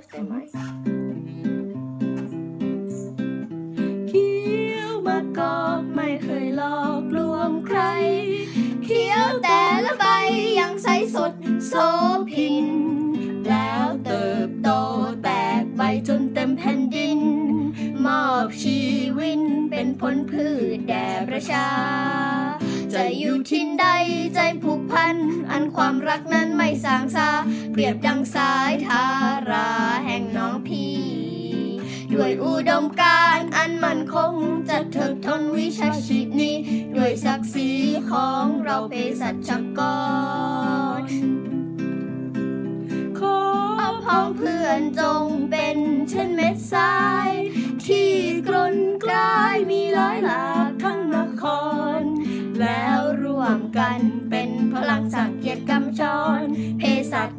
สได้ไหมเคี้ยวมะกอกไม่เคยหลอกลวงใครเขียวแต่ละใบยังใสสดโสพิน แล้วเติบโตแตกใบจนเต็มแผ่นดิน มอบชีวิตเป็นผลพืชแด่ประชาจะอยู่ที่ใดใจผูกพัน อันความรักนั้นไม่สางซาเปรียบดังสายทา ด้วยอุดมการอันมั่นคงจะถึกทนวิชาชีพนี้ ด้วยศักดิ์ศรีของเราเภสัชกร ขอพ้องเพื่อนจงเป็นเช่นเม็ดทราย ที่กลนกลายมีหลายหลากทั้งนคร แล้วร่วมกันเป็นพลังสักเกียรติกำจรเภสัช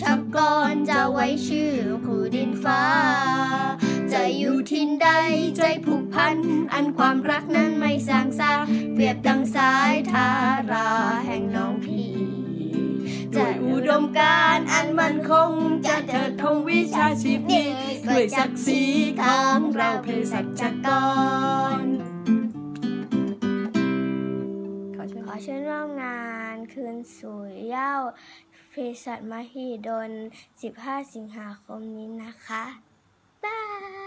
ชักกรจะไว้ชื่อผู้ดินฟ้า จะอยู่ทินใดใจผูกพัน อันความรักนั้นไม่สางซาเปรียบดังสายทาราแห่งน้องพี่จะอุดมการอันมันคงจะเถิดดธธงวิชาชีพนี้ด้วยศักดิ์ศรีของเราเราเภเภสัสัชกร ขอเชิญขอเชิญร่วมงานคืนสู่เย้าเภสัชมหิดล 15 สิงหาคมนี้นะคะ บาย